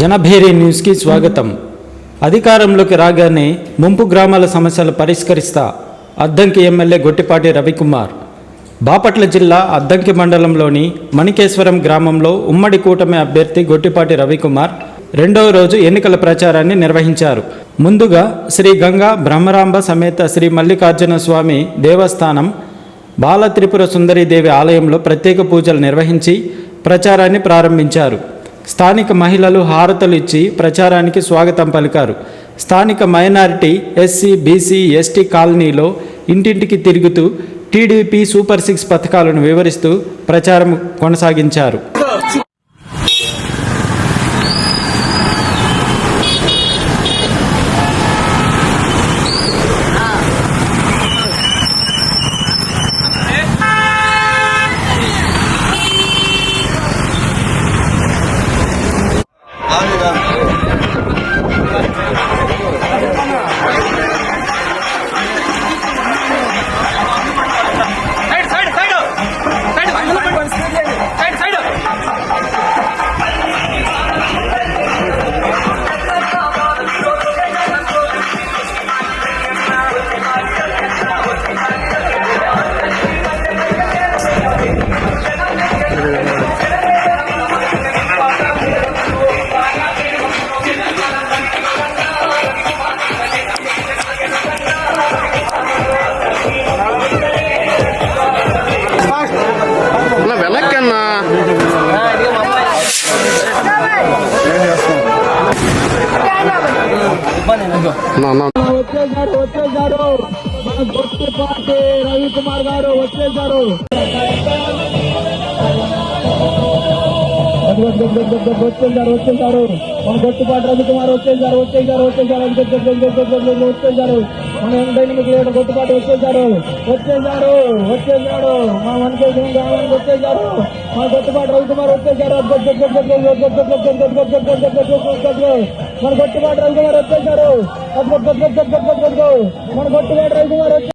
జనభేరి న్యూస్కి స్వాగతం. అధికారంలోకి రాగానే ముంపు గ్రామాల సమస్యలు పరిష్కరిస్తా అద్దంకి ఎమ్మెల్యే గొట్టిపాటి రవికుమార్. బాపట్ల జిల్లా అద్దంకి మండలంలోని మణికేశ్వరం గ్రామంలో ఉమ్మడి కూటమి అభ్యర్థి గొట్టిపాటి రవికుమార్ రెండవ రోజు ఎన్నికల ప్రచారాన్ని నిర్వహించారు. ముందుగా శ్రీ గంగా బ్రహ్మరాంబ సమేత శ్రీ మల్లికార్జున స్వామి దేవస్థానం బాల త్రిపుర సుందరీదేవి ఆలయంలో ప్రత్యేక పూజలు నిర్వహించి ప్రచారాన్ని ప్రారంభించారు. స్థానిక మహిళలు హారతలు ఇచ్చి ప్రచారానికి స్వాగతం పలికారు. స్థానిక మైనారిటీ ఎస్సీ బీసీ ఎస్టీ కాలనీలో ఇంటింటికి తిరుగుతూ టీడీపీ సూపర్ సిక్స్ పథకాలను వివరిస్తూ ప్రచారం కొనసాగించారు. అన్న, అన్న. వచ్చేసారు వచ్చేసారు మన గొట్టిపాటి రవికుమార్ గారు వచ్చేసారు వచ్చేసారు వచ్చేసారు మన గొట్టిపాటి రవికుమార్ వచ్చేసారు వచ్చేసారు వచ్చేసారు వచ్చేసారు మన ఎంటైన్మెంట్ లీడర్ గొట్టిపాటి వచ్చేసారు వచ్చేసారు వచ్చేసారు మా మనకేశ్వరం గ్రామానికి వచ్చేసారు మా గొట్టిపాటి రవికుమార్ వచ్చేసారు మన గొట్టిపాటి రవికుమార్ వచ్చేసారు మన గొట్టిపాటి రవికుమార్ వచ్చేసారు